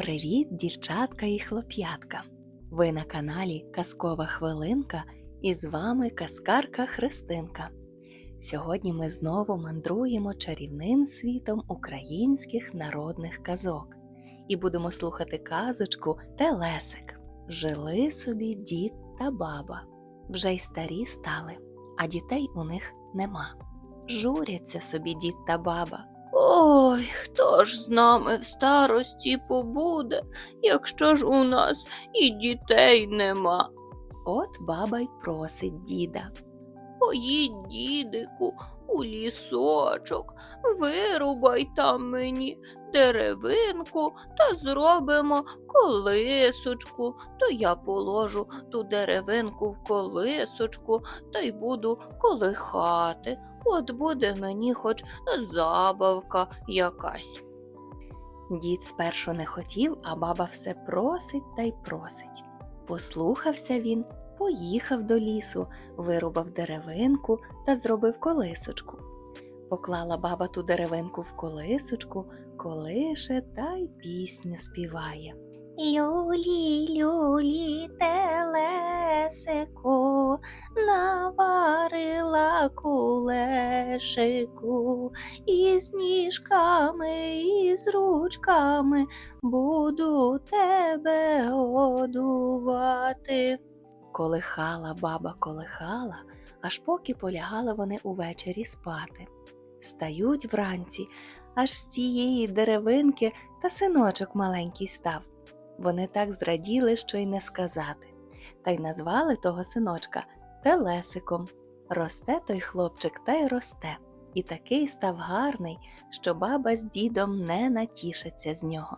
Привіт, дівчатка і хлоп'ятка! Ви на каналі Казкова Хвилинка і з вами казкарка Христинка. Сьогодні ми знову мандруємо чарівним світом українських народних казок і будемо слухати казочку Телесик. Жили собі дід та баба. Вже й старі стали, а дітей у них нема. Журяться собі дід та баба. Ой, хто ж з нами в старості побуде, якщо ж у нас і дітей нема. От баба й просить діда. Поїдь, дідику, у лісочок, вирубай там мені деревинку та зробимо колисочку, то я положу ту деревинку в колисочку та й буду колихати. От буде мені хоч забавка якась. Дід спершу не хотів, а баба все просить та й просить. Послухався він, поїхав до лісу, вирубав деревинку та зробив колисочку. Поклала баба ту деревинку в колисочку, колише та й пісню співає. Люлі, люлі, телесику, наварила кулешику, із ніжками, і з ручками буду тебе годувати. Колихала баба колихала, аж поки полягали вони увечері спати. Встають вранці, аж з цієї деревинки та синочок маленький став. Вони так зраділи, що й не сказати, та й назвали того синочка Телесиком. Росте той хлопчик та й росте, і такий став гарний, що баба з дідом не натішаться з нього.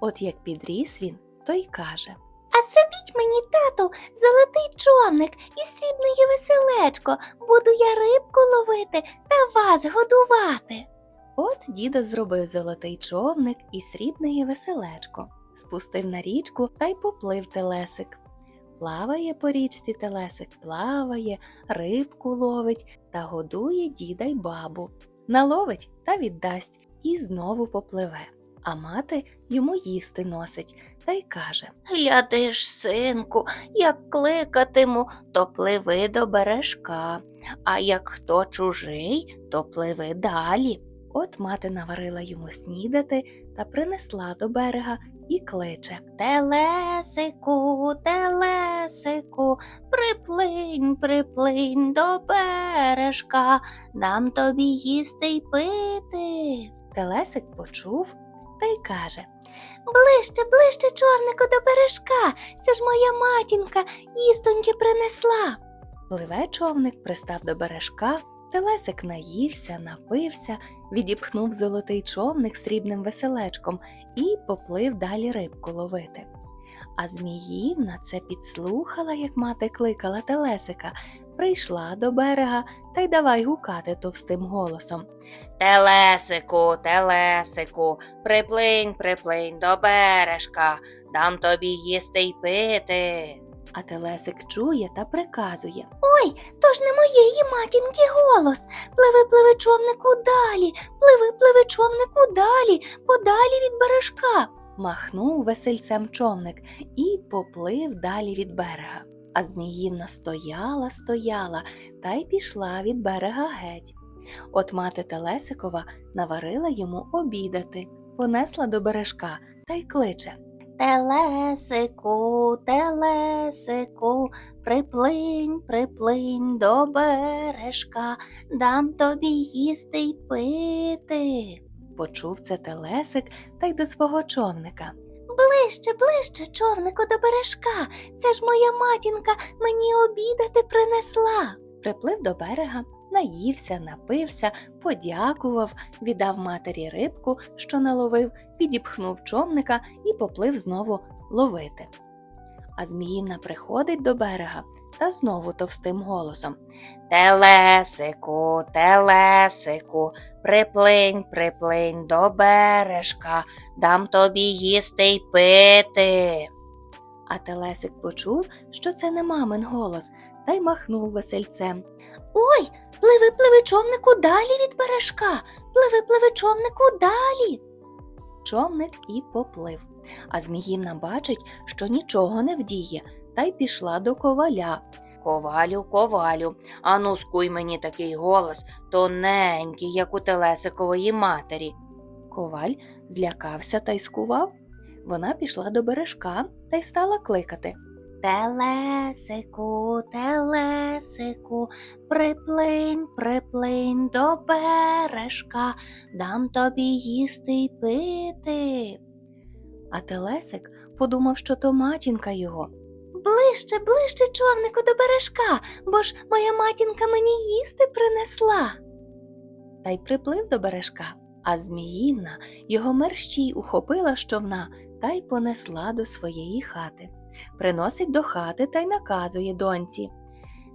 От як підріс він, то й каже А зробіть мені, тату, золотий човник і срібне веселечко. Буду я рибку ловити та вас годувати. От дідо зробив золотий човник і срібне веселечко, спустив на річку та й поплив телесик. Плаває по річці телесик, плаває, рибку ловить та годує діда й бабу. Наловить та віддасть і знову попливе. А мати йому їсти носить та й каже Гляди ж, синку, як кликатиму, то пливи до бережка, а як хто чужий, то пливи далі. От мати наварила йому снідати та принесла до берега і кличе. Телесику, телесику, приплинь, приплинь до бережка, дам тобі їсти й пити. Телесик почув та й каже Ближче, ближче, човнику, до бережка. Це ж моя матінка їстоньки принесла. Пливе човник, пристав до бережка, телесик наївся, напився, відіпхнув золотий човник срібним веселечком і поплив далі рибку ловити. А Зміївна це підслухала, як мати кликала телесика, прийшла до берега та й давай гукати товстим голосом. Телесику, телесику, приплинь, приплинь до бережка, дам тобі їсти й пити. А телесик чує та приказує. Ой, то ж не моєї матінки голос. Пливи, пливи, човнику далі, пливи, пливи, човнику далі, подалі від бережка. Махнув весельцем човник і поплив далі від берега. А Зміївна стояла, стояла та й пішла від берега геть. От мати Телесикова наварила йому обідати, понесла до бережка та й кличе. Телесику, телесику, приплинь, приплинь до бережка, дам тобі їсти й пити. Почув це Телесик та й до свого човника. Ближче, ближче, човнику до бережка. Це ж моя матінка мені обідати принесла. Приплив до берега, наївся, напився, подякував, віддав матері рибку, що наловив, підіпхнув човника і поплив знову ловити. А Зміївна приходить до берега та знову товстим голосом. Телесику, телесику, приплинь, приплинь до бережка, дам тобі їсти й пити. А Телесик почув, що це не мамин голос, та й махнув весельцем. Ой, пливи, пливи човнику далі від бережка, пливи, пливи човнику далі. човник і поплив. А Зміївна бачить, що нічого не вдіє, та й пішла до коваля. Ковалю, ковалю, ану скуй мені такий голос, тоненький, як у телесикової матері. Коваль злякався та й скував. Вона пішла до бережка та й стала кликати. Телесику, телесику, приплинь, приплинь до бережка, дам тобі їсти й пити. А Телесик подумав, що то матінка його. Ближче, ближче, човнику, до бережка, бо ж моя матінка мені їсти принесла. та й приплив до бережка, а Зміївна його мерщій ухопила з човна та й понесла до своєї хати. Приносить до хати та й наказує доньці.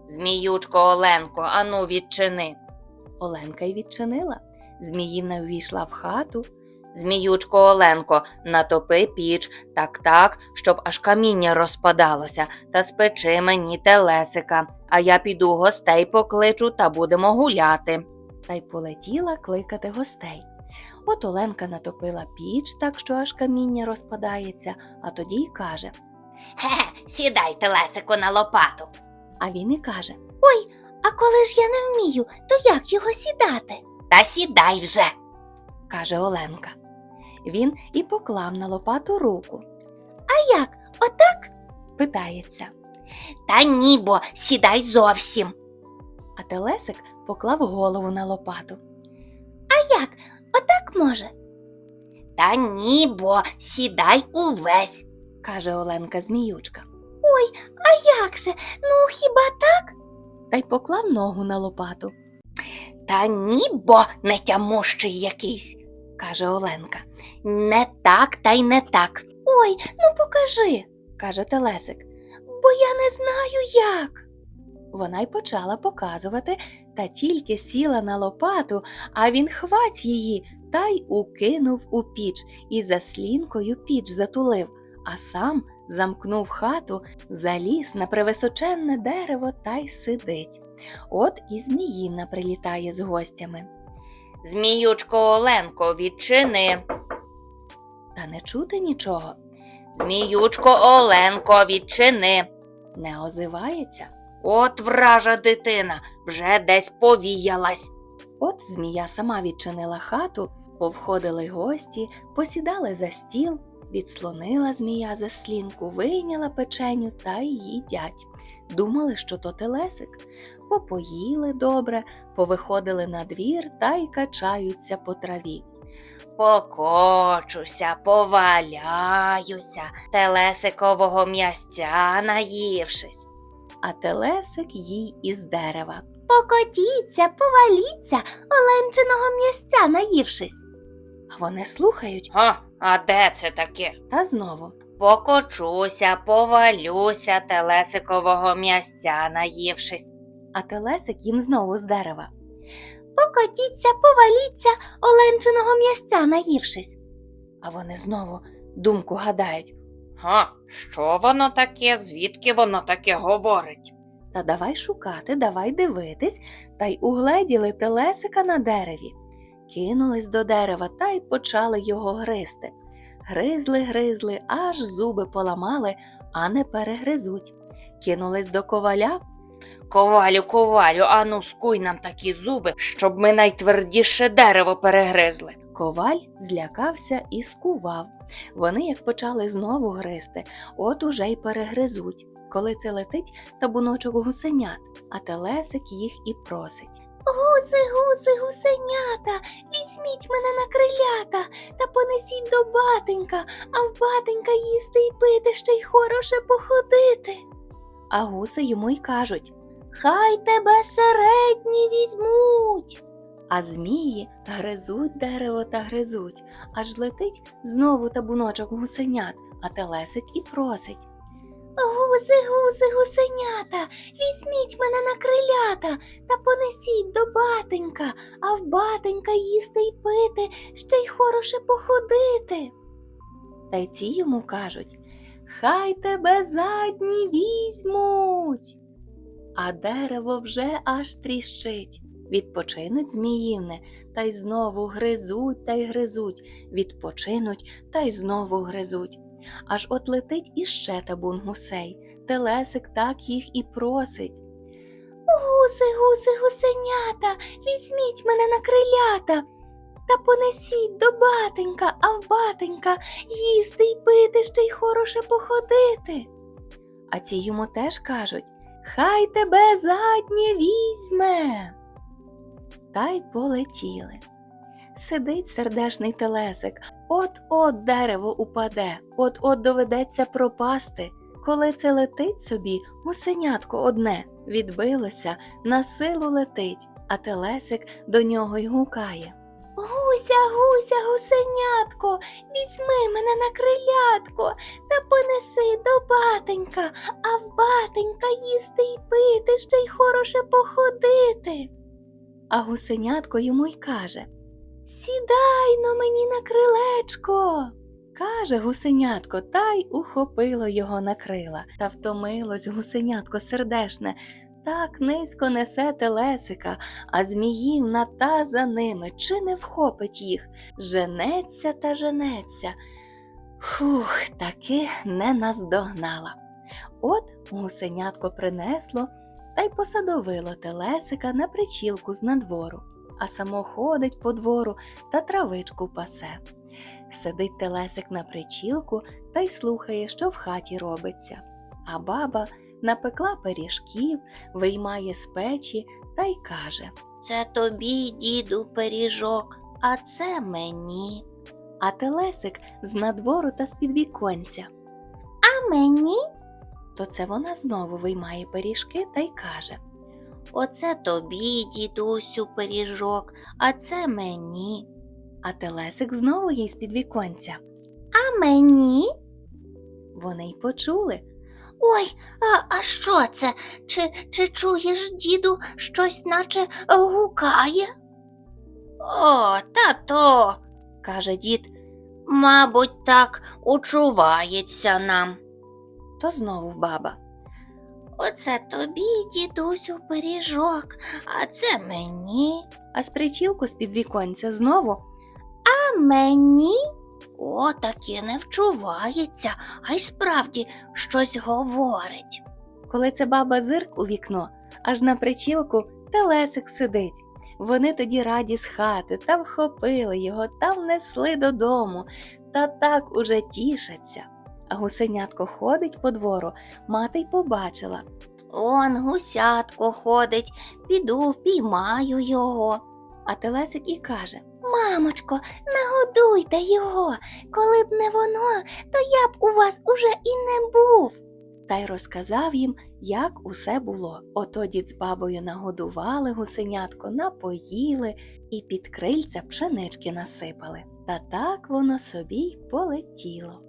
Зміючко Оленко, ану відчини. Оленка й відчинила. Зміївна увійшла в хату, Зміючко Оленко, натопи піч так так, щоб аж каміння розпадалося, та спечи мені телесика, а я піду гостей покличу та будемо гуляти. та й полетіла кликати гостей. От Оленка натопила піч так, що аж каміння розпадається, а тоді й каже. Ге, сідай телесику на лопату. А він і каже: Ой, А коли ж я не вмію, то як його сідати? Та сідай вже. Каже Оленка. Він і поклав на лопату руку. А як? Отак? Питається. Та ні, бо сідай зовсім. А Телесик поклав голову на лопату. А як? Отак може? Та ні, бо сідай увесь. каже Оленка Зміючка. Ой, А як же? Ну хіба так? Та й поклав ногу на лопату, Та ні, бо не тямущий якийсь. каже Оленка. Не так та й не так. Ой, ну покажи, каже Телесик. бо я не знаю як. Вона й почала показувати, та тільки сіла на лопату, а він хвать її та й укинув у піч і заслінкою піч затулив, а сам замкнув хату, заліз на превисоченне дерево та й сидить. От і Зміївна прилітає з гостями. Зміючко Оленко, відчини. Та не чути нічого, Зміючко Оленко, відчини. не озивається. От вража дитина вже десь повіялась. От змія сама відчинила хату, повходили гості, посідали за стіл, відслонила змія заслінку, вийняла печеню та їдять. Думали, що то телесик. Попоїли добре, повиходили на двір та й качаються по траві. Покочуся, поваляюся, телесикового м'ясця наївшись. А телесик їй із дерева. Покотіться, поваліться, оленчиного м'ясця наївшись. А вони слухають А, а де це таке? та знову. Покочуся, повалюся, телесикового м'ясця наївшись. А телесик їм знову з дерева. Покотіться, поваліться, оленчиного м'ясця наївшись. А вони знову думку гадають. Га, що воно таке, звідки воно таке говорить? Та давай шукати, давай дивитись, та й угледіли телесика на дереві. Кинулись до дерева та й почали його гризти. Гризли, гризли, аж зуби поламали, а не перегризуть. Кинулись до коваля, Ковалю, ковалю, ану скуй нам такі зуби, щоб ми найтвердіше дерево перегризли. коваль злякався і скував. Вони, як почали знову гризти, от уже й перегризуть, коли це летить табуночок гусенят, а телесик їх і просить. Гуси, гуси, гусенята, візьміть мене на крилята та понесіть до батенька, а в батенька їсти й пити, ще й хороше походити. А гуси йому й кажуть. Хай тебе середні візьмуть. А змії гризуть дерево та гризуть, аж летить знову табуночок гусенят, а телесик і просить. Гуси, гуси, гусенята, візьміть мене на крилята та понесіть до батенька, а в батенька їсти й пити, ще й хороше походити. Та й ці йому кажуть Хай тебе задні візьмуть. А дерево вже аж тріщить. Відпочинуть зміївни, та й знову гризуть та й гризуть, відпочинуть та й знову гризуть. Аж от летить іще табун гусей. Телесик так їх і просить. Гуси, гуси, гусенята, візьміть мене на крилята та понесіть до батенька, а в батенька їсти й пити, ще й хороше походити. А ці йому теж кажуть Хай тебе заднє візьме. Та й полетіли. Сидить сердешний телесик, от-от дерево упаде, от-от доведеться пропасти. Коли це летить собі, гусенятко одне відбилося, на силу летить, а телесик до нього й гукає. Гуся, гуся, гусенятко, візьми мене на крилятко та понеси до батенька, а в батенька їсти й пити, ще й хороше походити. А гусенятко йому й каже Сідай но мені на крилечко. Каже гусенятко, та й ухопило його на крила, та втомилось гусенятко сердешне. Так низько несе телесика, а зміївна та за ними чи не вхопить їх, женеться та женеться. Фух, таки не наздогнала. От гусенятко принесло та й посадовило телесика на причілку з надвору, а само ходить по двору та травичку пасе. Сидить телесик на причілку та й слухає, що в хаті робиться. А баба напекла пиріжків, виймає з печі та й каже Це тобі, діду, пиріжок, а це мені. А телесик з надвору та з підвіконця. А мені? То це вона знову виймає пиріжки та й каже Оце тобі, дідусю, пиріжок, а це мені. А телесик знову їй з підвіконця. А мені? Вони й почули. Ой, а, а що це? Чи, чи чуєш, діду, щось наче гукає? О, та то, каже дід, мабуть, так учувається нам. то знову баба. Оце тобі, дідусю, пиріжок, а це мені. А з причілку з підвіконця знову А мені? О, таки не вчувається, а й справді щось говорить. Коли це баба зирк у вікно, аж на причілку телесик сидить. Вони тоді раді з хати та вхопили його та внесли додому, та так уже тішаться. Гусенятко ходить по двору, мати й побачила. Он гусятко ходить, піду впіймаю його. А телесик і каже Мамочко, нагодуйте його. Коли б не воно, то я б у вас уже і не був. та й розказав їм, як усе було. Ото дід з бабою нагодували гусенятко, напоїли і під крильця пшенички насипали. Та так воно собі й полетіло.